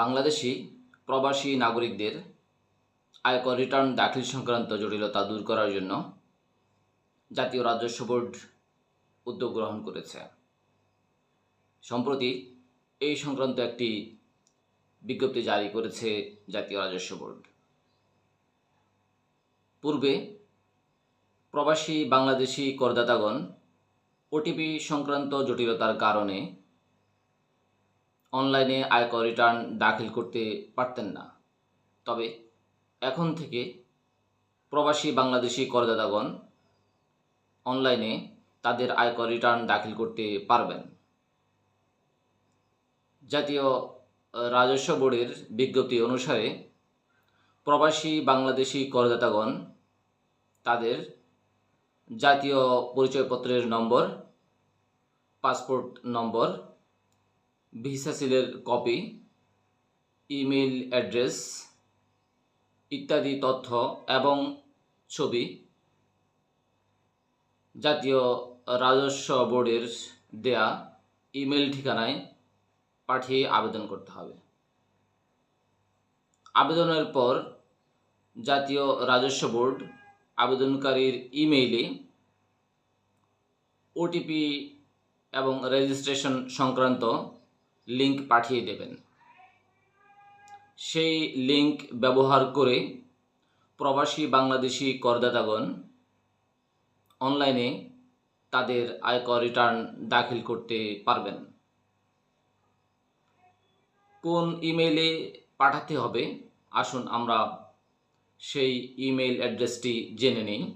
বাংলাদেশি প্রবাসী নাগরিকদের আয়কর রিটার্ন দাখিল সংক্রান্ত জটিলতা দূর করার জন্য জাতীয় রাজস্ব বোর্ড উদ্যোগ গ্রহণ করেছে। সম্প্রতি এই সংক্রান্ত একটি বিজ্ঞপ্তি জারি করেছে জাতীয় রাজস্ব বোর্ড। পূর্বে প্রবাসী বাংলাদেশি করদাতাগণ ওটিপি সংক্রান্ত জটিলতার কারণে অনলাইনে আয়কর রিটার্ন দাখিল করতে পারতেন না। তবে এখন থেকে প্রবাসী বাংলাদেশি করদাতাগণ অনলাইনে তাদের আয়কর রিটার্ন দাখিল করতে পারবেন। জাতীয় রাজস্ব বোর্ডের বিজ্ঞপ্তি অনুসারে প্রবাসী বাংলাদেশি করদাতাগণ তাদের জাতীয় পরিচয়পত্রের নম্বর, পাসপোর্ট নম্বর ভিসা সিলের কপি ইমেল অ্যাড্রেস ইত্যাদি তথ্য এবং ছবি জাতীয় রাজস্ব বোর্ডের দেয়া ইমেল ঠিকানায় পাঠিয়ে আবেদন করতে হবে। আবেদনের পর জাতীয় রাজস্ব বোর্ড আবেদনকারীর ইমেইলে ওটিপি এবং রেজিস্ট্রেশন সংক্রান্ত লিংক পাঠিয়ে দেবেন। সেই লিংক ব্যবহার করে প্রবাসী বাংলাদেশি করদাতাগণ অনলাইনে তাদের আয়কর রিটার্ন দাখিল করতে পারবেন। কোন ইমেইলে পাঠাতে হবে? আসুন আমরা সেই ইমেইল অ্যাড্রেসটি জেনে নিই।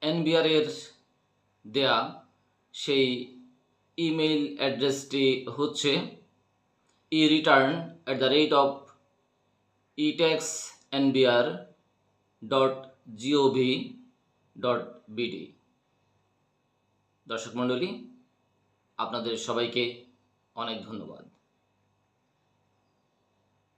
এনবিআরের দেয়া সেই ইমেইল অ্যাড্রেসটি হচ্ছে E return at the rate of etax NBR dot GOV dot BD দর্শক মণ্ডলী, আপনাদের সবাইকে অনেক ধন্যবাদ।